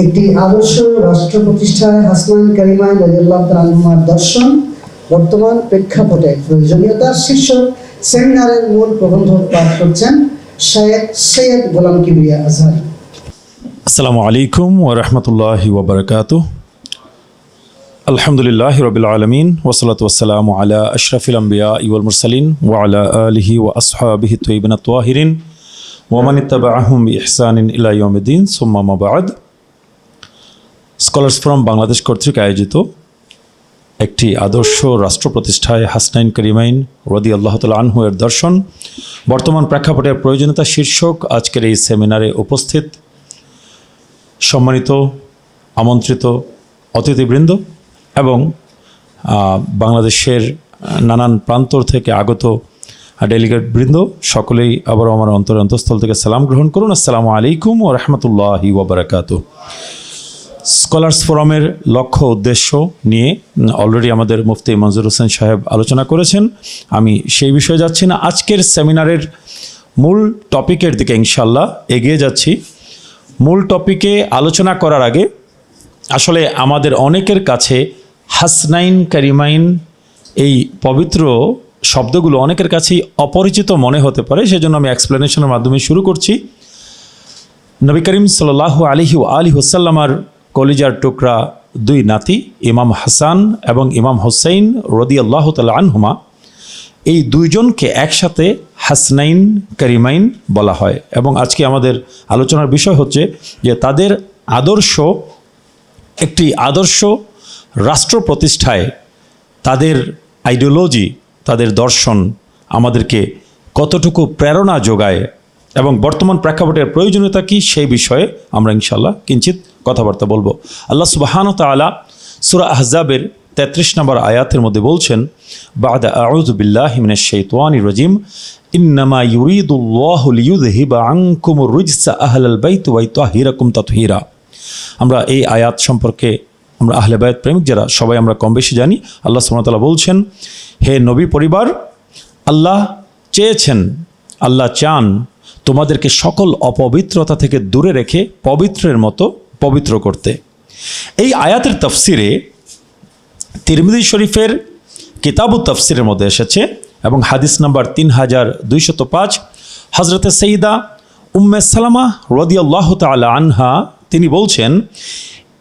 একটি আদর্শ রাষ্ট্র প্রতিষ্ঠায় হাসনাইন কারিমাইন রাজিয়াল্লাহ তালুমার দর্শন, বর্তমান প্রেক্ষাপটে প্রয়োজনীয়তা শীর্ষক সেমিনারের মূল প্রবন্ধ পাঠ করছেন শায়েদ সৈয়দ গোলাম কিবরিয়া আজহারি। আসসালামু আলাইকুম ওরহমতুল্লাহি ওবরকাত আলহামদুলিল্লাহ রবিল আলমিন ওসলাত ওসালাম আলা আশরাফিল আম্বিয়া ইউল মুরসালিন ওয়ালা আলিহি ও আসহাবিহি তৈবিন তোয়াহিরিন ওমান ইত্তাবাহুম ইহসানিন ইলা ইয়মুদ্দিন সুম্মা মাবাদ স্কলার্স ফ্রম বাংলাদেশ কর্তৃক আয়োজিত একটি আদর্শ রাষ্ট্র প্রতিষ্ঠায় হাসনাইন করিমাইন রদি আল্লাহ আনহু এর দর্শন। বর্তমান প্রেক্ষাপটের প্রয়োজনীয়তা শীর্ষক আজকের এই সেমিনারে উপস্থিত সম্মানিত, আমন্ত্রিত অতিথিবৃন্দ এবং বাংলাদেশের নানান প্রান্তর থেকে আগত ডেলিগেট বৃন্দ, সকলেই আবার আমার অন্তর অন্তঃস্থল থেকে সালাম গ্রহণ করুন। আসসালামু আলাইকুম ও রহমতুল্লাহি ওবরাকাত স্কলার্স ফোরামের লক্ষ্য উদ্দেশ্য নিয়ে অলরেডি আমাদের মুফতি মঞ্জুর হোসেন সাহেব আলোচনা করেছেন। আমি সেই বিষয়ে যাচ্ছি না। আজকের সেমিনারের মূল টপিকের দিকে ইনশাল্লাহ এগিয়ে যাচ্ছি। মূল টপিকে আলোচনা করার আগে, আসলে আমাদের অনেকের কাছে হাসনাইন কারিমাইন এই পবিত্র শব্দগুলো অনেকের কাছেই অপরিচিত মনে হতে পারে, সেজন্য আমি এক্সপ্লেনেশনের মাধ্যমে শুরু করছি। নবী করিম সাল্লাহ আলিহি আলী হুসাল্লামার কলিজার টুকরা দুই নাতি, ইমাম হাসান এবং ইমাম হোসাইন রদি আল্লাহ তালা আনহুমা, এই দুইজনকে একসাথে হাসনাইন করিমাইন বলা হয়। এবং আজকে আমাদের আলোচনার বিষয় হচ্ছে যে তাদের আদর্শ, একটি আদর্শ রাষ্ট্র প্রতিষ্ঠায় তাদের আইডিওলজি, তাদের দর্শন আমাদেরকে কতটুকু প্রেরণা যোগায় এবং বর্তমান প্রেক্ষাপটের প্রয়োজনীয়তা কী সেই বিষয়ে আমরা ইনশাল্লাহ কিঞ্চিত কথাবার্তা বলব। আল্লাহ সুবাহান তালা সুরা আহজাবের তেত্রিশ নম্বর আয়াতের মধ্যে বলছেন, বাদ রাজিম, ইন্নামা ইউরিদুল্লাহু তাতহীরা। আমরা এই আয়াত সম্পর্কে আমরা আহলে বায়াত প্রেমিক যারা, সবাই আমরা কম বেশি জানি। আল্লাহ সুমতাল্লাহ বলছেন, হে নবী পরিবার, আল্লাহ চেয়েছেন, আল্লাহ চান তোমাদেরকে সকল অপবিত্রতা থেকে দূরে রেখে পবিত্রের মতো পবিত্র করতে। এই আয়াতের তফসিরে তিরমিদি শরীফের কিতাবু তফসিরের মধ্যে এসেছে এবং হাদিস নাম্বার তিন হাজার দুইশত পাঁচ। হজরতে সঈদা উম্মে সালামা রদিয়াল্লাহ তালা আনহা তিনি বলছেন,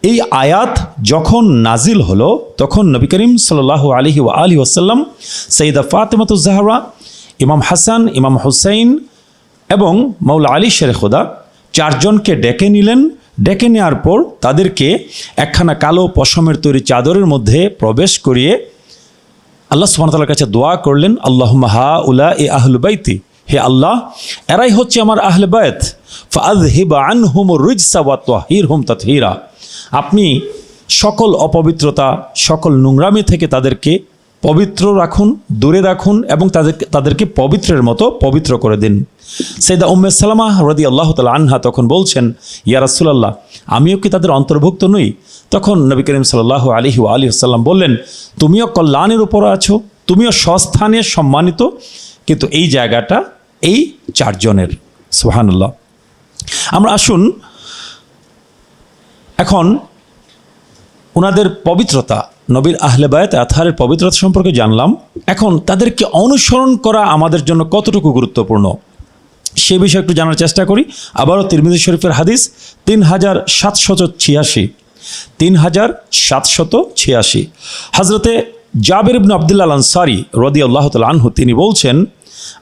এই আয়াত যখন নাজিল হলো, তখন নবী করিম সাল্লাহ আলহি আলী ওসাল্লাম সঈদা ফাতেমাতু জাহরা, ইমাম হাসান, ইমাম হুসাইন এবং মৌলা আলী শের খোদা চারজনকে ডেকে নিলেন ডেকে নেওয়ার পর তাদেরকে একখানা কালো পশমের তৈরি চাদরের মধ্যে প্রবেশ করিয়ে আল্লাহ সুবহানাহু কাছে দোয়া করলেন আল্লাহ হা উলা এ আহল বাইতি, হে আল্লাহ, এরাই হচ্ছে আমার আহলে বায়ত ফাদ হিবা আন হুম রুজসা ওয়া তাহির হুম তাতহিরা। আপনি সকল অপবিত্রতা, সকল নোংরামি থেকে তাদেরকে পবিত্র রাখুন, দূরে রাখুন এবং তাদেরকে তাদেরকে পবিত্রের মতো পবিত্র করে দিন। সৈদা উম্মে সালামা রদি আল্লাহ তালা আনহা তখন বলছেন, ইয়া রাসুলাল্লাহ, আমিও কি তাদের অন্তর্ভুক্ত নই? তখন নবী করিম সাল্লাহ আলহি আলী আসাল্লাম বললেন, তুমিও কল্যাণের উপর আছো, তুমিও সস্থানে সম্মানিত, কিন্তু এই জায়গাটা এই চারজনের। সোহানুল্লাহ আমরা আসুন, এখন ওনাদের পবিত্রতা, নবীর আহলে বায়াত আথারের পবিত্রতা সম্পর্কে জানলাম। এখন তাদেরকে অনুসরণ করা আমাদের জন্য কতটুকু গুরুত্বপূর্ণ? সে বিষয়ে একটু জানার চেষ্টা করি। আবারও তিরমিজি শরীফের হাদিস তিন হাজার সাতশত ছিয়াশি। তিন হাজার সাতশত ছিয়াশি। হজরতে জাবের ইবনু আবদুল্লাহ আনসারি রদি আল্লাহ আনহু, তিনি বলছেন,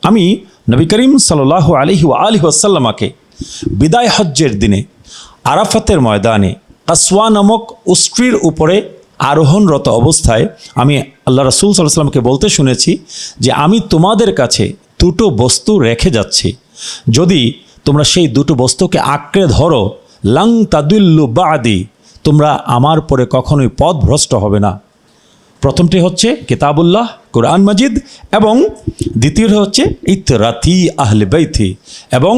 আমি নবী করিম সাল্লাহ আলহি আলহি আসাল্লামাকে বিদায় হজ্জের দিনে আরাফাতের ময়দানে কাসওয়া নামক উষ্ট্রির উপরে আরোহণরত অবস্থায় আমি আল্লাহ রসুল সাল্লাহ সাল্লামকে বলতে শুনেছি যে আমি তোমাদের কাছে দুটো বস্তু রেখে যাচ্ছি। যদি তোমরা সেই দুটো বস্তুকে আঁকড়ে ধরো, লাং তাদুল্লু বা আদি তোমরা আমার পরে কখনোই পথ ভ্রষ্ট হবে না। প্রথমটি হচ্ছে কিতাবুল্লাহ, কোরআন মাজিদ, এবং দ্বিতীয়টি হচ্ছে ইতরাতি আহলে বাইথি এবং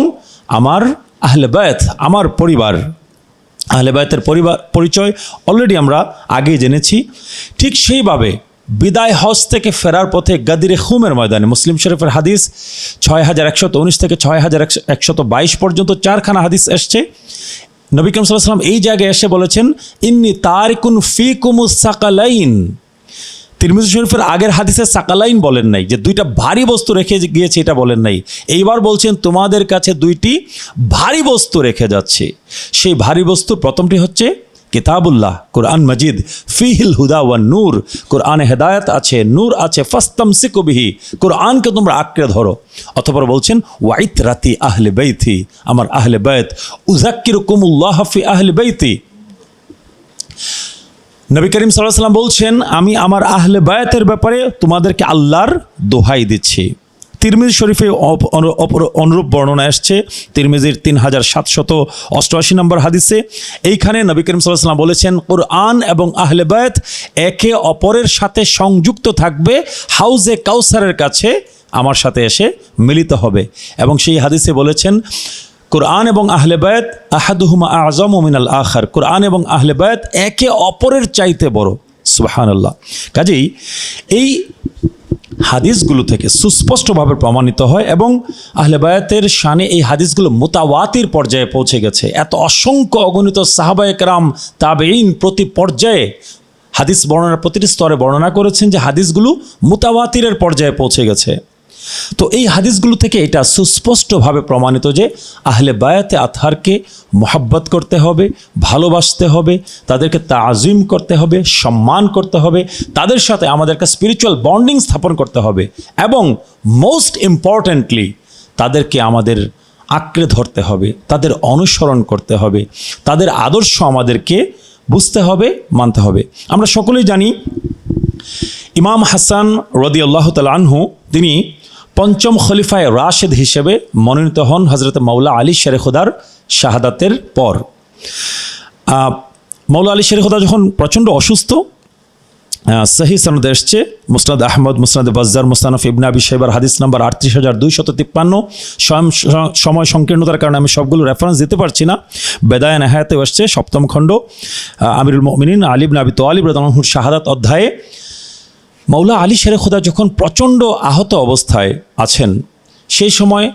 আমার আহলে বায়ত আমার পরিবার। আহলে বায়তের পরিবার, পরিচয় অলরেডি আমরা আগেই জেনেছি। ঠিক সেইভাবে বিদায় হজ থেকে ফেরার পথে গাদিরে খুমের ময়দানে। মুসলিম শরীফের হাদিস ছয় হাজার একশত উনিশ থেকে ছয় হাজার একশত বাইশ পর্যন্ত চারখানা হাদিস এসছে। নবী করিম সাল্লাম এই জায়গায় এসে বলেছেন, ইন্নি তারিকুন ফি কুমুস সাকালাইন। তিরমিজি শরীফের আগের হাদিসে সাকালাইন বলেন নাই, যে দুইটা ভারী বস্তু রেখে গিয়েছে এটা বলেন নাই। এইবার বলছেন, তোমাদের কাছে দুইটি ভারী বস্তু রেখে যাচ্ছে। সেই ভারী বস্তু প্রথমটি হচ্ছে কিতাবুল্লাহ, কোরআন মজিদ, ফিহিল হুদা ওয়ান নূর, কোরআনে হেদায়ত আছে, নূর আছে ফাস্তাম সিকবিহি কোরআনকে তোমরা আঁকড়ে ধরো। অথবা বলছেন ওয়াইত রাতি আহলে বেইথি আমার আহলে বেত উজাক্কির কুমুল্লাহ ফি আহলে বেইতি। নবী করিম সাল্লাহ সাল্লাম বলছেন, আমি আমার আহলে বায়াতের ব্যাপারে তোমাদেরকে আল্লাহর দোহাই দিচ্ছি। তিরমিজি শরীফে অনুরূপ বর্ণনা আসছে। তিরমিজির তিন হাজার সাতশত অষ্টআশি নম্বর হাদিসে। এইখানে নবী করিম সাল্লাহ সাল্লাম বলেছেন, কোরআন এবং আহলে বায়াত একে অপরের সাথে সংযুক্ত থাকবে। হাউজে কাউসারের কাছে আমার সাথে এসে মিলিত হবে। এবং সেই হাদিসে বলেছেন, কোরআন এবং আহলে বায়াত আহাদুহুমা আজম মিনাল আখার। কোরআন এবং আহলে বায়াত একে অপরের চাইতে বড়। সুবহানাল্লাহ। কাজেই এই হাদিসগুলো থেকে সুস্পষ্টভাবে প্রমাণিত হয় এবং আহলে বায়াতের শানে এই হাদিসগুলো মোতাওয়াতির পর্যায়ে পৌঁছে গেছে। এত অসংখ্য অগণিত সাহাবায়করাম তাবেইন প্রতি পর্যায়ে হাদিস বর্ণনার প্রতিটি স্তরে বর্ণনা করেছেন যে হাদিসগুলো মোতাওয়াতিরের পর্যায়ে পৌঁছে গেছে। তো এই হাদিসগুলো থেকে এটা সুস্পষ্টভাবে প্রমাণিত যে আহলে বায়াতে আতহারকে মোহাব্বত করতে হবে, ভালোবাসতে হবে, তাদেরকে তাজিম করতে হবে, সম্মান করতে হবে, তাদের সাথে আমাদেরকে স্পিরিচুয়াল বন্ডিং স্থাপন করতে হবে এবং মোস্ট ইম্পর্ট্যান্টলি তাদেরকে আমাদের আঁকড়ে ধরতে হবে, তাদের অনুসরণ করতে হবে, তাদের আদর্শ আমাদেরকে বুঝতে হবে, মানতে হবে। আমরা সকলেই জানি ইমাম হাসান রদি আল্লাহ আনহু, তিনি পঞ্চম খলিফায় রাশেদ হিসেবে মনোনীত হন হজরত মৌলা আলী শেরেখুদার শাহাদাতের পর। মৌলা আলী শেরেখুদা যখন প্রচণ্ড অসুস্থ সহি সনদ এসছে, মুসনাদ আহমদ, মুসনাদ বাজ্জার, মুস্তানফ ইবনা আবি সাইবার হাদিস নাম্বার আটত্রিশ হাজার দুইশত তিপ্পান্ন। সময় সংকীর্ণতার কারণে আমি সবগুলো রেফারেন্স দিতে পারছি না। বেদায় নেহায়াতে এসছে সপ্তম খণ্ড। আমিরুল মমিনিন আলিব নাবি তো আলিব রদানহুর শাহাদাত অধ্যায়ে মৌলা আলী শেরে খোদা যখন প্রচণ্ড আহত অবস্থায় আছেন, সেই সময়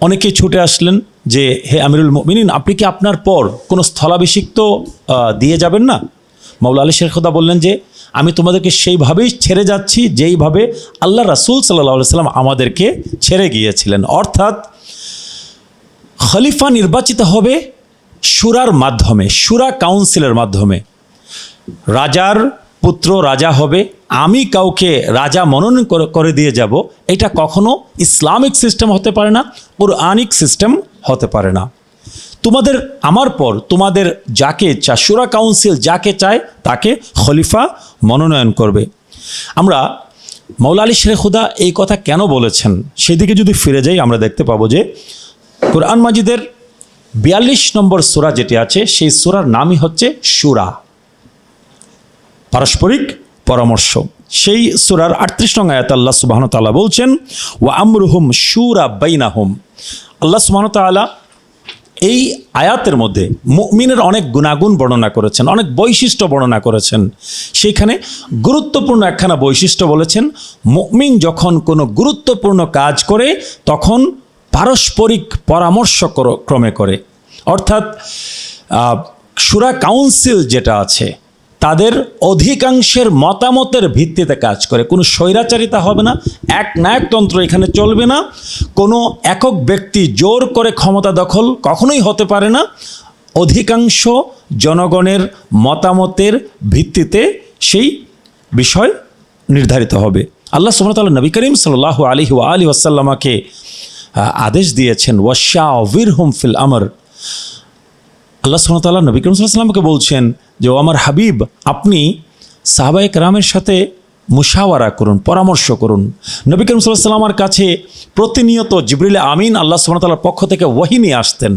অনেকে ছুটে আসলেন যে, হে আমিরুল মিনিন আপনি কি আপনার পর কোনো স্থলাভিষিক্ত দিয়ে যাবেন না? মৌলা আলী শের খোদা বললেন যে, আমি তোমাদেরকে সেইভাবেই ছেড়ে যাচ্ছি, যেইভাবে আল্লাহ রাসুল সাল্লাহ সাল্লাম আমাদেরকে ছেড়ে গিয়েছিলেন। অর্থাৎ খলিফা নির্বাচিত হবে সুরার মাধ্যমে, সুরা কাউন্সিলের মাধ্যমে। রাজার পুত্র রাজা হবে, আমি কাউকে রাজা মনোনয়ন করে- দিয়ে যাব, এটা কখনো ইসলামিক সিস্টেম হতে পারে না, কোরআনিক সিস্টেম হতে পারে না। তোমাদের আমার পর, তোমাদের যাকে ইচ্ছা সুরা কাউন্সিল যাকে চায়, তাকে খলিফা মনোনয়ন করবে। আমরা মৌলা আলী শেখ খুদা এই কথা কেন বলেছেন? সেদিকে যদি ফিরে যাই, আমরা দেখতে পাবো যে কোরআন মাজিদের বিয়াল্লিশ নম্বর সুরা যেটি আছে, সেই সুরার নামই হচ্ছে সুরা। পারস্পরিক পরামর্শ। সেই সুরার আটত্রিশ নং আয়াত আল্লাহ সুবাহন তাআলা বলছেন ও আমরুহুম সুরা বাইনাহুম। আল্লাহ সুবাহন তাআলা এই আয়াতের মধ্যে মুমিনের অনেক গুণাগুণ বর্ণনা করেছেন, অনেক বৈশিষ্ট্য বর্ণনা করেছেন। সেইখানে গুরুত্বপূর্ণ একখানা বৈশিষ্ট্য বলেছেন, মুমিন যখন কোনো গুরুত্বপূর্ণ কাজ করে, তখন পারস্পরিক পরামর্শ কর- ক্রমে করে। অর্থাৎ সুরা কাউন্সিল যেটা আছে তাদের অধিকাংশের মতামতের ভিত্তিতে কাজ করে। কোনো স্বৈরাচারিতা হবে না, এক নায়কতন্ত্র এখানে চলবে না। কোনো একক ব্যক্তি জোর করে ক্ষমতা দখল কখনোই হতে পারে না। অধিকাংশ জনগণের মতামতের ভিত্তিতে সেই বিষয় নির্ধারিত হবে। আল্লাহ সুমতাল্লাহ নবী করিম সাল আলী আলী ওয়াসাল্লামাকে আদেশ দিয়েছেন ওয়াশা অভির হুম ফিল আমর। আল্লাহ সুমতাল্লাহ নবী করিম সাল্লামকে বলছেন যে, ও আমার হাবিব, আপনি সাহাবায়ে কেরামের সাথে মুশাওয়ারা করুন, পরামর্শ করুন। নবী করিম সাল্লাহ সাল্লামার কাছে প্রতিনিয়ত জিবরিল আমিন আল্লাহ সুমতাল্লাহর পক্ষ থেকে ওয়াহি নিয়ে আসতেন।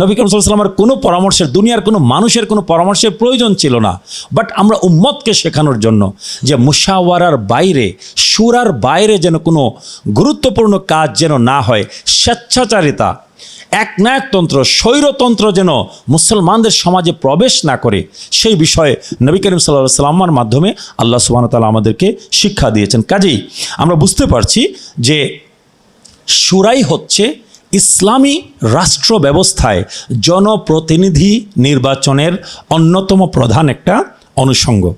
নবী করিম সাল্লাহ সাল্লামার কোনো পরামর্শের, দুনিয়ার কোনো মানুষের কোনো পরামর্শের প্রয়োজন ছিল না। বাট আমরা উম্মতকে শেখানোর জন্য যে, মুশাওয়ারার বাইরে, সুরার বাইরে যেন কোনো গুরুত্বপূর্ণ কাজ যেন না হয়, স্বেচ্ছাচারিতা একনায়কতন্ত্র স্বৈরতন্ত্র যেন মুসলমানদের সমাজে প্রবেশ না করে, সেই বিষয়ে নবী করিম সাল্লাহ সাল্লামার মাধ্যমে আল্লাহ সুবাহ তালা আমাদেরকে শিক্ষা দিয়েছেন। কাজেই আমরা বুঝতে পারছি যে সুরাই হচ্ছে ইসলামী রাষ্ট্র ব্যবস্থায় জনপ্রতিনিধি নির্বাচনের অন্যতম প্রধান একটা অনুষঙ্গ।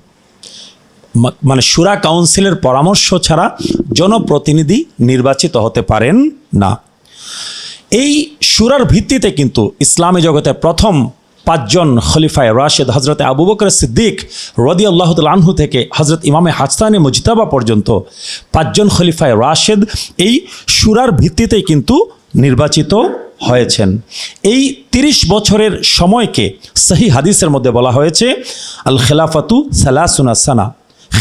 মানে সুরা কাউন্সিলের পরামর্শ ছাড়া জনপ্রতিনিধি নির্বাচিত হতে পারেন না। এই সুরার ভিত্তিতে কিন্তু ইসলামী জগতে প্রথম পাঁচজন খলিফায় রাশেদ হজরত আবু বকর সিদ্দিক রদি আল্লাহ আনহু থেকে হজরত ইমামে হাসতানি মুজতাবা পর্যন্ত পাঁচজন খলিফায় রাশেদ এই সুরার ভিত্তিতেই কিন্তু নির্বাচিত হয়েছেন। এই তিরিশ বছরের সময়কে সহি হাদিসের মধ্যে বলা হয়েছে আল খেলাফাতু সালাসুনা সানা।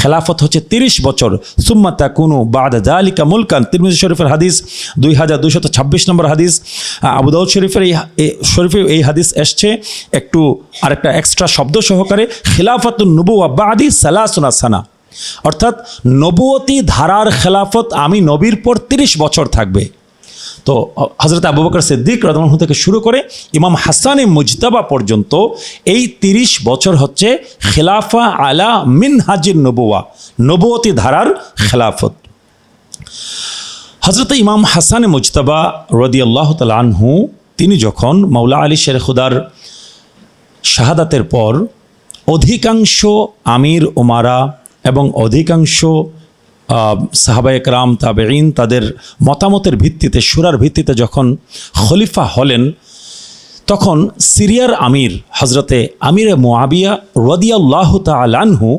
খেলাফত হচ্ছে তিরিশ বছর। সুম্মা তাকুনু বাদ জালিকা মুলকান। তিরমিজি শরীফের হাদিস দুই হাজার দুইশত ছাব্বিশ নম্বর হাদিস। আবু দাউদ শরীফের এই শরীফে এই হাদিস এসছে। একটু আরেকটা এক্সট্রা শব্দ সহকারে, খিলাফতুন নবুয়া বাদি সালাসুনা সানা। অর্থাৎ নবুয়তি ধারার খেলাফত আমি নবীর পর তিরিশ বছর থাকবে। তো হজরত আবু বকর সিদ্দিক রদমান থেকে শুরু করে ইমাম হাসানে মুজতাবা পর্যন্ত এই তিরিশ বছর হচ্ছে খেলাফা আলা মিন হাজির নবুয়া নবুয়তি ধারার খেলাফত। হজরত ইমাম হাসানে মুজতাবা রদি আল্লাহ আনহু, তিনি যখন মৌলা আলী শের খুদার শাহাদাতের পর অধিকাংশ আমির ওমারা এবং অধিকাংশ সাহাবায় একরাম তাবেইন তাদের মতামতের ভিত্তিতে, সুরার ভিত্তিতে যখন খলিফা হলেন, তখন সিরিয়ার আমির হজরতে আমিরে মোয়াবিয়া রদিয়াল্লাহ তালানহু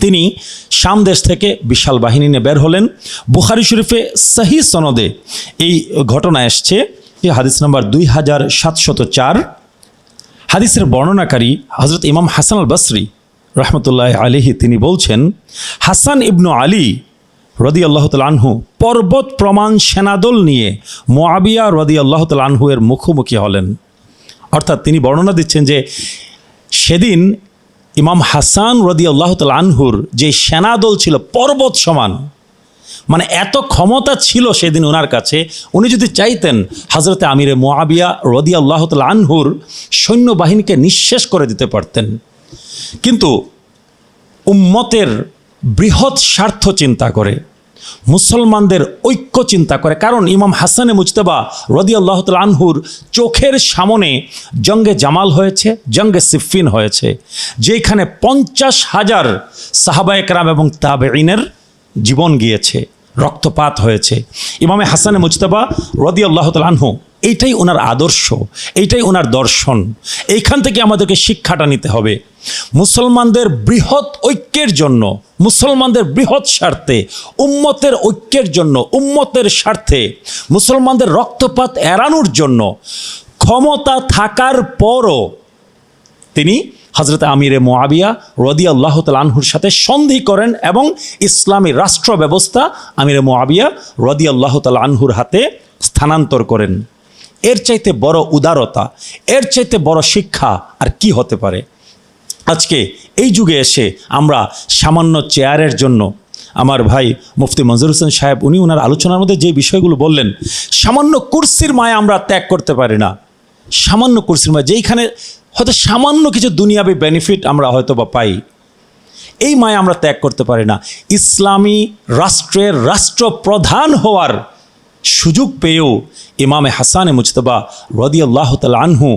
তিনি শাম দেশ থেকে বিশাল বাহিনী নিয়ে বের হলেন। বুখারি শরীফে সহি সনদে এই ঘটনা এসছে। হাদিস নম্বর দুই হাজার সাতশত চার। হাদিসের বর্ণনাকারী হজরত ইমাম হাসান আল বসরি রহমতুল্লাহ আলিহি তিনি বলছেন, হাসান ইবনু আলী রদি আল্লাহ আনহু পর্বত প্রমাণ সেনাদল নিয়ে মোয়াবিয়া রদি আল্লাহ আনহু এর মুখোমুখি হলেন। অর্থাৎ তিনি বর্ণনা দিচ্ছেন যে, সেদিন ইমাম হাসান রদি আল্লাহ আনহুর যে সেনাদল ছিল পর্বত সমান মানে এত ক্ষমতা ছিল সেদিন ওনার কাছে, উনি যদি চাইতেন হজরতে আমিরে মোয়াবিয়া রদি আল্লাহ আনহুর সৈন্যবাহিনীকে নিঃশেষ করে দিতে পারতেন। কিন্তু উম্মতের বৃহৎ স্বার্থ চিন্তা করে, মুসলমানদের ঐক্য চিন্তা করে। কারণ ইমাম হাসানে মুজতবা রদি আল্লাহ আনহুর চোখের সামনে জঙ্গে জামাল হয়েছে, জঙ্গে সিফিন হয়েছে যেখানে পঞ্চাশ হাজার সাহাবা একরাম এবং তাবেইনের জীবন গিয়েছে, রক্তপাত হয়েছে। ইমামে হাসানে মুজতবা রদি আল্লাহ আনহু এইটাই ওনার আদর্শ, এইটাই ওনার দর্শন। এইখান থেকে আমাদেরকে শিক্ষাটা নিতে হবে। মুসলমানদের বৃহৎ ঐক্যের জন্য, মুসলমানদের বৃহৎ স্বার্থে, উম্মতের ঐক্যের জন্য, উম্মতের স্বার্থে, মুসলমানদের রক্তপাত এড়ানোর জন্য ক্ষমতা থাকার পরও তিনি হজরত আমিরে মোয়াবিয়া রদি আল্লাহ আনহুর সাথে সন্ধি করেন এবং ইসলামী রাষ্ট্র ব্যবস্থা আমিরে মোয়াবিয়া রদি আল্লাহ আনহুর হাতে স্থানান্তর করেন। এর চাইতে বড় উদারতা, এর চাইতে বড় শিক্ষা আর কি হতে পারে? আজকে এই যুগে এসে আমরা সামান্য চেয়ারের জন্য আমার ভাই মুফতি মঞ্জুর হোসেন সাহেব, উনি ওনার আলোচনার মধ্যে যে বিষয়গুলো বললেন, সামান্য কুর্সির মায় আমরা ত্যাগ করতে পারি না। সামান্য কুর্সির মায়, যেইখানে হয়তো সামান্য কিছু দুনিয়াবি বেনিফিট আমরা হয়তো বা পাই। এই মায় আমরা ত্যাগ করতে পারি না। ইসলামী রাষ্ট্রের রাষ্ট্রপ্রধান হওয়ার সুযোগ পেয়েও ইমামে হাসানে মুজতবা রদি আল্লাহ আনহু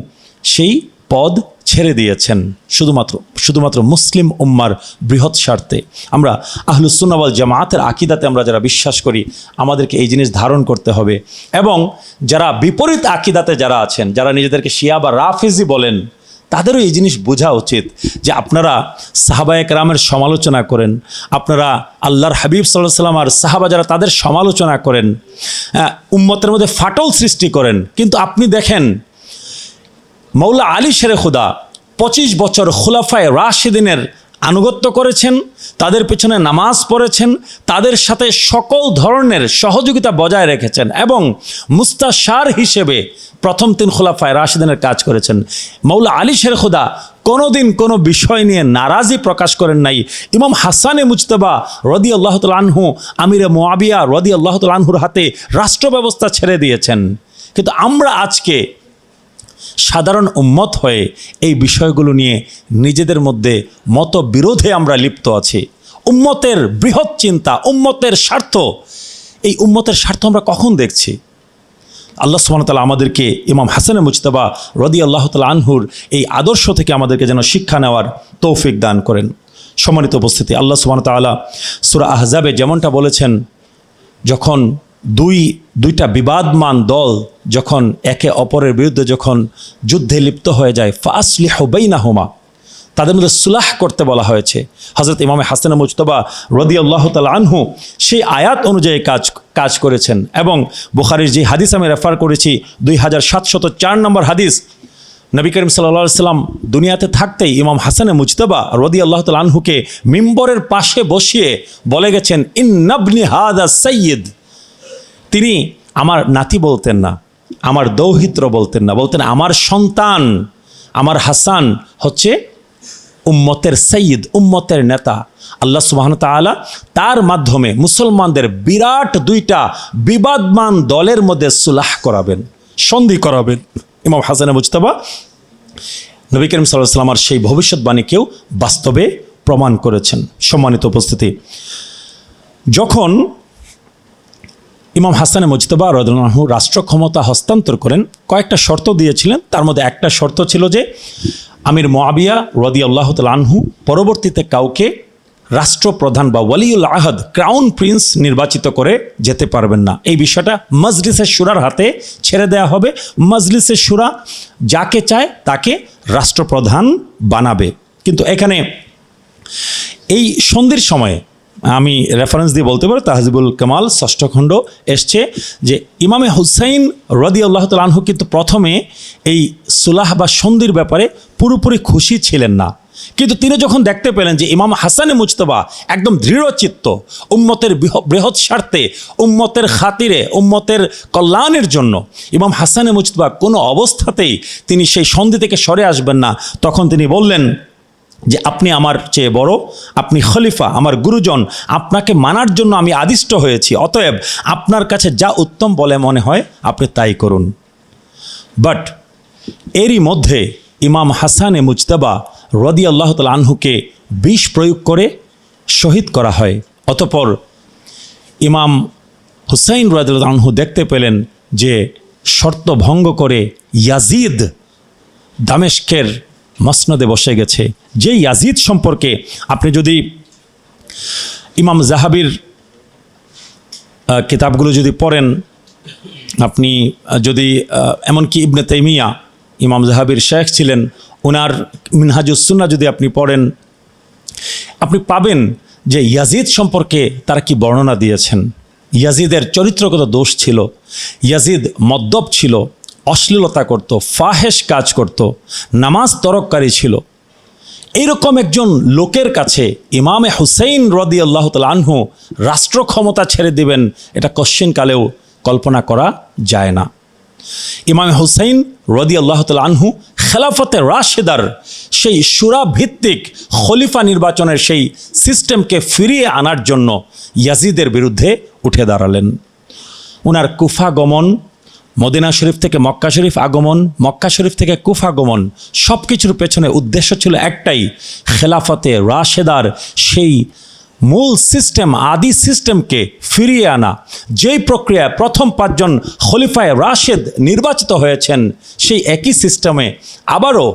সেই পদ ছেড়ে দিয়েছেন, শুধুমাত্র শুধুমাত্র মুসলিম উম্মার বৃহৎ স্বার্থে। আমরা আহলুসুন্নাওয়াল জামায়াতের আকিদাতে আমরা যারা বিশ্বাস করি, আমাদেরকে এই জিনিস ধারণ করতে হবে। এবং যারা বিপরীত আকিদাতে যারা আছেন, যারা নিজেদেরকে শিয়া বা রাফিজি বলেন তাদেরও এই জিনিস বোঝা উচিত যে আপনারা সাহাবায়ক রামের সমালোচনা করেন, আপনারা আল্লাহর হাবিব সাল্লাহ সাল্লাম আর সাহাবা যারা তাদের সমালোচনা করেন উম্মতের মধ্যে ফাটল সৃষ্টি করেন। কিন্তু আপনি দেখেন মৌলা আলী শেরে খুদা পঁচিশ বছর খোলাফায় রাশিদিনের আনুগত্য করেছেন, তাদের পেছনে নামাজ পড়েছেন, তাদের সাথে সকল ধরনের সহযোগিতা বজায় রেখেছেন এবং মুস্তাশার হিসেবে প্রথম তিন খোলাফায় রাশিদিনের কাজ করেছেন। মৌলা আলী শের খুদা কোনোদিন কোনো বিষয় নিয়ে নারাজি প্রকাশ করেন নাই। ইমাম হাসানে মুজতবা রদি আল্লাহ আনহু, আমিরে মোয়াবিয়া রদি আল্লাহ আনহুর হাতে রাষ্ট্র ব্যবস্থা ছেড়ে দিয়েছেন। কিন্তু আমরা আজকে সাধারণ উম্মত হয়ে এই বিষয়গুলো নিয়ে নিজেদের মধ্যে মতবিরোধে আমরা লিপ্ত আছি। উম্মতের বৃহৎ চিন্তা, উম্মতের স্বার্থ, এই উম্মতের স্বার্থ আমরা কখন দেখছি? আল্লাহ সুবাহতাল্লাহ আমাদেরকে ইমাম হাসানে মুজতবা রদি আল্লাহ তালা আনহুর এই আদর্শ থেকে আমাদেরকে যেন শিক্ষা নেওয়ার তৌফিক দান করেন। সম্মানিত উপস্থিতি, আল্লাহ সুবাহ তাল্লাহ সুরা আহজাবে যেমনটা বলেছেন, যখন দুই দুইটা বিবাদমান দল যখন একে অপরের বিরুদ্ধে যখন যুদ্ধে লিপ্ত হয়ে যায় ফাসলি হবেই না হোমা তাদের মধ্যে সুলাহ করতে বলা হয়েছে। হজরত ইমামে হাসান মুজতবা রদি আল্লাহ আনহু সেই আয়াত অনুযায়ী কাজ কাজ করেছেন এবং বুখারির যে হাদিস আমি রেফার করেছি, দুই হাজার সাতশত চার নম্বর হাদিস, নবী করিম সাল্লা সাল্লাম দুনিয়াতে থাকতেই ইমাম হাসানে মুজতবা রদি আল্লাহ আনহুকে মিম্বরের পাশে বসিয়ে বলে গেছেন, ইন্নাবনি হাদা সৈয়দ তিনি আমার নাতি বলতেন না, আমার দৌহিত্র বলতেন না, বলতেন আমার সন্তান, আমার হাসান হচ্ছে উম্মতের সঈদ উম্মতের নেতা। আল্লাহ সুবাহন তালা তার মাধ্যমে মুসলমানদের বিরাট দুইটা বিবাদমান দলের মধ্যে সুলাহ করাবেন, সন্ধি করাবেন। ইমাম হাসানে মুজতাবা, নবী করিম সাল্লাহ সাল্লামার সেই ভবিষ্যৎবাণীকেও বাস্তবে প্রমাণ করেছেন। সম্মানিত উপস্থিতি, যখন ইমাম হাসানে মুজতবা রদুল্লাহু রাষ্ট্র ক্ষমতা হস্তান্তর করেন। কয়েকটা শর্ত দিয়েছিলেন। তার মধ্যে একটা শর্ত ছিল যে, আমির মোয়াবিয়া রদি আল্লাহ আনহু পরবর্তীতে কাউকে রাষ্ট্রপ্রধান বা ওয়ালিউল আহাদ, ক্রাউন প্রিন্স নির্বাচিত করে যেতে পারবেন না। এই বিষয়টা মজলিসের সুরার হাতে ছেড়ে দেওয়া হবে। মজলিসের সুরা যাকে চায় তাকে রাষ্ট্রপ্রধান বানাবে। কিন্তু এখানে এই সন্ধির সময়ে আমি রেফারেন্স দিয়ে বলতে পারি, তাহজিবুল কামাল ষষ্ঠ খণ্ড এসছে যে ইমামে হুসাইন রদি আল্লাহ তালহু কিন্তু প্রথমে এই সুলাহ বা সন্ধির ব্যাপারে পুরোপুরি খুশি ছিলেন না। কিন্তু তিনি যখন দেখতে পেলেন যে ইমাম হাসানে মুজতবা একদম দৃঢ়চিত্ত, উম্মতের বৃহৎ স্বার্থে, উম্মতের খাতিরে, উম্মতের কল্যাণের জন্য ইমাম হাসানে মুজতবা কোনো অবস্থাতেই তিনি সেই সন্ধি থেকে সরে আসবেন না, তখন তিনি বললেন যে আপনি আমার চেয়ে বড়, আপনি খলিফা, আমার গুরুজন, আপনাকে মানার জন্য আমি আদিষ্ট হয়েছি। অতএব আপনার কাছে যা উত্তম বলে মনে হয়, আপনি তাই করুন। বাট এরই মধ্যে ইমাম হাসানে মুজতাবা রদি আল্লাহ তাল আনহুকে বিষ প্রয়োগ করে শহীদ করা হয়। অতপর ইমাম হুসাইন রাদিল আনহু দেখতে পেলেন যে শর্ত ভঙ্গ করে ইয়াজিদ দামেস্কের মসনদে বসে গেছে। যে ইয়াজিদ সম্পর্কে আপনি যদি ইমাম জাহাবির কিতাবগুলো যদি পড়েন, আপনি যদি এমনকি ইবনে তাইমিয়া, ইমাম জাহাবির শেখ ছিলেন ওনার মিনহাজুসুন্না যদি আপনি পড়েন, আপনি পাবেন যে ইয়াজিদ সম্পর্কে তারা কি বর্ণনা দিয়েছেন। ইয়াজিদের চরিত্রগত দোষ ছিল, ইয়াজিদ মদ্যপ ছিল অশ্লীলতা করত, ফাহেশ কাজ করত, নামাজ তরককারী ছিল। এইরকম একজন লোকের কাছে ইমামে হুসেইন রদি আল্লাহ আনহু রাষ্ট্র ক্ষমতা ছেড়ে দিবেন, এটা কশ্চিন কালেও কল্পনা করা যায় না। ইমাম হুসাইন রদি আল্লাহ আনহু খেলাফতে রাশেদার, সেই সুরা ভিত্তিক খলিফা নির্বাচনের সেই সিস্টেমকে ফিরিয়ে আনার জন্য ইয়াজিদের বিরুদ্ধে উঠে দাঁড়ালেন। ওনার কুফা গমন মদিনা শরীফ থেকে মক্কা শরীফ আগমন, মক্কা শরীফ থেকে কুফ আগমন সব কিছুর পেছনে উদ্দেশ্য ছিল একটাই, খেলাফতে রাশেদার সেই মূল সিস্টেম আদি সিস্টেমকে ফিরিয়ে আনা। যেই প্রক্রিয়ায় প্রথম পাঁচজন খলিফায় রাশেদ নির্বাচিত হয়েছেন, সেই একই সিস্টেমে আবারও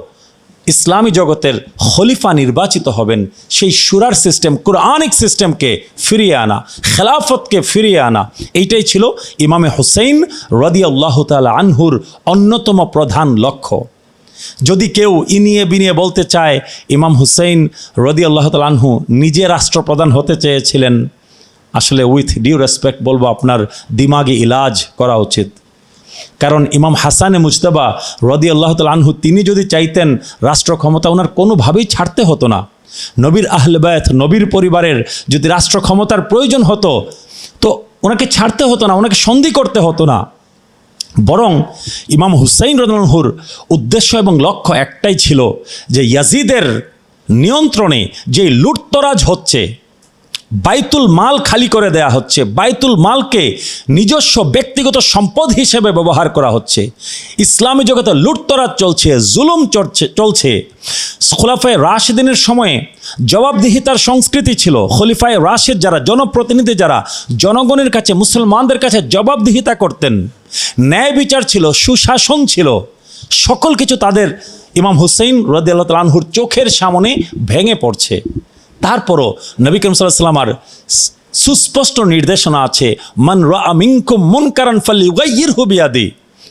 ইসলামী জগতের খলিফা নির্বাচিত হবেন, সেই সুরার সিস্টেম কোরআনিক সিস্টেমকে ফিরিয়ে আনা, খেলাফতকে ফিরিয়ে আনা। এইটাই ছিল ইমামে হুসেইন রদি আল্লাহ তাল আনহুর অন্যতম প্রধান লক্ষ্য। যদি কেউ ইনিয়ে বিনিয়ে বলতে চায়, ইমাম হুসেইন রদি আল্লাহ তাল আনহু নিজে রাষ্ট্রপ্রধান হতে চেয়েছিলেন, আসলে উইথ ডিউ রেসপেক্ট বলব, আপনার দিমাগে ইলাজ করা উচিত। কারণ ইমাম হাসানে মুজতবা রদি আল্লাহ আনহু, তিনি যদি চাইতেন রাষ্ট্র ক্ষমতা ওনার কোনোভাবেই ছাড়তে হতো না। নবীর আহলবায়ত নবীর পরিবারের যদি রাষ্ট্র ক্ষমতার প্রয়োজন হতো, তো ওনাকে ছাড়তে হতো না, ওনাকে সন্ধি করতে হতো না। বরং ইমাম হুসাইন রদনহুর উদ্দেশ্য এবং লক্ষ্য একটাই ছিল যে, ইয়াজিদের নিয়ন্ত্রণে যে লুটতরাজ হচ্ছে বাইতুল মাল খালি করে দেয়া হচ্ছে। বাইতুল মালকে নিজস্ব ব্যক্তিগত সম্পদ হিসেবে ব্যবহার করা হচ্ছে। ইসলামী জগতে লুটতরাজ চলছে, জুলুম চলছে চলছে। খোলাফায় রাশিদিনের সময়ে জবাবদিহিতার সংস্কৃতি ছিল। খলিফায় রাশেদ যারা জনপ্রতিনিধি, যারা জনগণের কাছে, মুসলমানদের কাছে জবাবদিহিতা করতেন। ন্যায় বিচার ছিল, সুশাসন ছিল। সকল কিছু তাদের ইমাম হুসেইন রদিয়াল্লাহ তালানহুর চোখের সামনে ভেঙে পড়ছে। তারপরও নবী করিম সাল্লাহ সুস্পষ্ট নির্দেশনা আছে, মান রামিঙ্কুম মন কারণ ফাল্লি উগাইয়ের হুবিয়াদি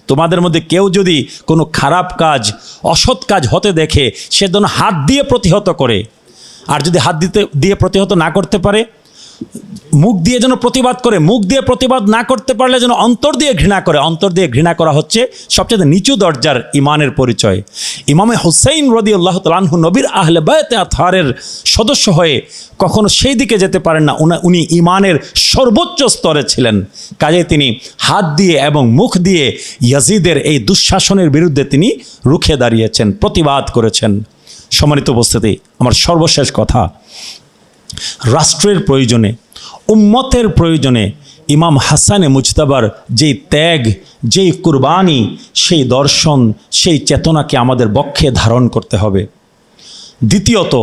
তোমাদের মধ্যে কেউ যদি কোনো খারাপ কাজ, অসৎ কাজ হতে দেখে, সে যেন হাত দিয়ে প্রতিহত করে। আর যদি হাত দিতে, দিয়ে প্রতিহত না করতে পারে মুখ দিয়ে যেন প্রতিবাদ করে, মুখ দিয়ে প্রতিবাদ না করতে পারলে যেন অন্তর দিয়ে ঘৃণা করে। অন্তর দিয়ে ঘৃণা করা হচ্ছে সবচেয়ে নিচু দরজার ইমানের পরিচয়। ইমামে হুসাইন রদি আল্লাহ তালাহু নবীর আহলে বায়তে আথারের সদস্য হয়ে কখনো সেই দিকে যেতে পারেন না। উনি ইমানের সর্বোচ্চ স্তরে ছিলেন। কাজে তিনি হাত দিয়ে এবং মুখ দিয়ে ইয়াজিদের এই দুঃশাসনের বিরুদ্ধে তিনি রুখে দাঁড়িয়েছেন, প্রতিবাদ করেছেন। সম্মানিত উপস্থিতি, আমার সর্বশেষ কথা রাষ্ট্রের প্রয়োজনে, উম্মতের প্রয়োজনে ইমাম হাসানে মুজতাবার যেই ত্যাগ, যেই কুরবানি, সেই দর্শন, সেই চেতনাকে আমাদের বক্ষে ধারণ করতে হবে। দ্বিতীয়ত,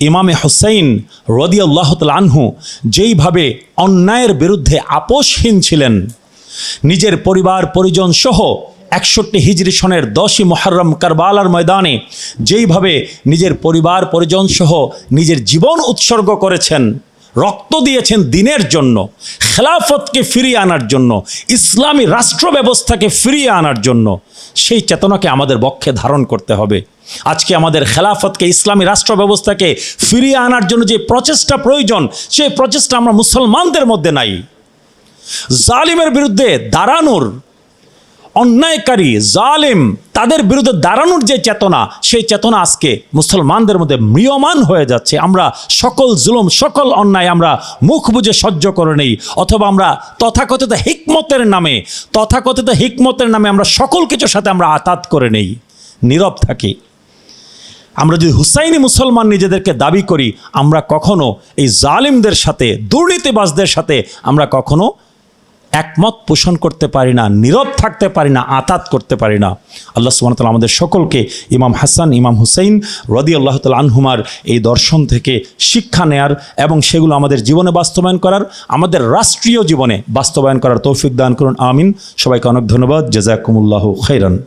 ইমামে হুসাইন রদিয়াল্লাহ আনহু যেইভাবে অন্যায়ের বিরুদ্ধে আপোষহীন ছিলেন, নিজের পরিবার পরিজন সহ একষট্টি হিজরি সনের দশই মহরম কারবালার ময়দানে যেইভাবে নিজের পরিবার, পরিজন সহ নিজের জীবন উৎসর্গ করেছেন, রক্ত দিয়েছেন দিনের জন্য, খেলাফতকে ফিরিয়ে আনার জন্য, ইসলামী রাষ্ট্র ব্যবস্থাকে ফিরিয়ে আনার জন্য, সেই চেতনাকে আমাদের বক্ষে ধারণ করতে হবে। আজকে আমাদের খেলাফতকে, ইসলামী রাষ্ট্র ব্যবস্থাকে ফিরিয়ে আনার জন্য যে প্রচেষ্টা প্রয়োজন, সেই প্রচেষ্টা আমরা মুসলমানদের মধ্যে নাই। জালিমের বিরুদ্ধে দাঁড়ানোর অন্যায়কারী, জালেম, তাদের বিরুদ্ধে দাঁড়ানোর যে চেতনা, সেই চেতনা আজকে মুসলমানদের মধ্যে ম্রিয়মান হয়ে যাচ্ছে। আমরা সকল জুলুম, সকল অন্যায় আমরা মুখ বুঝে সহ্য করে নেই। অথবা আমরা তথাকথিত হিকমতের নামে, তথাকথিত হিকমতের নামে আমরা সকল কিছুর সাথে আমরা আতাত করে নেই, নীরব থাকি। আমরা যদি হুসাইনি মুসলমান নিজেদেরকে দাবি করি, আমরা কখনো এই জালিমদের সাথে, দুর্নীতিবাজদের সাথে আমরা কখনো একমত পোষণ করতে পারি না, নীরব থাকতে পারি না, আতাত করতে পারি না। আল্লাহ তাআলা আমাদের সকলকে ইমাম হাসান, ইমাম হুসেইন রদি আল্লাহ আনহুমার এই দর্শন থেকে শিক্ষা নেয়ার এবং সেগুলো আমাদের জীবনে বাস্তবায়ন করার, আমাদের রাষ্ট্রীয় জীবনে বাস্তবায়ন করার তৌফিক দান করুন, আমিন। সবাইকে অনেক ধন্যবাদ, জেজাকুমুল্লাহ খৈরান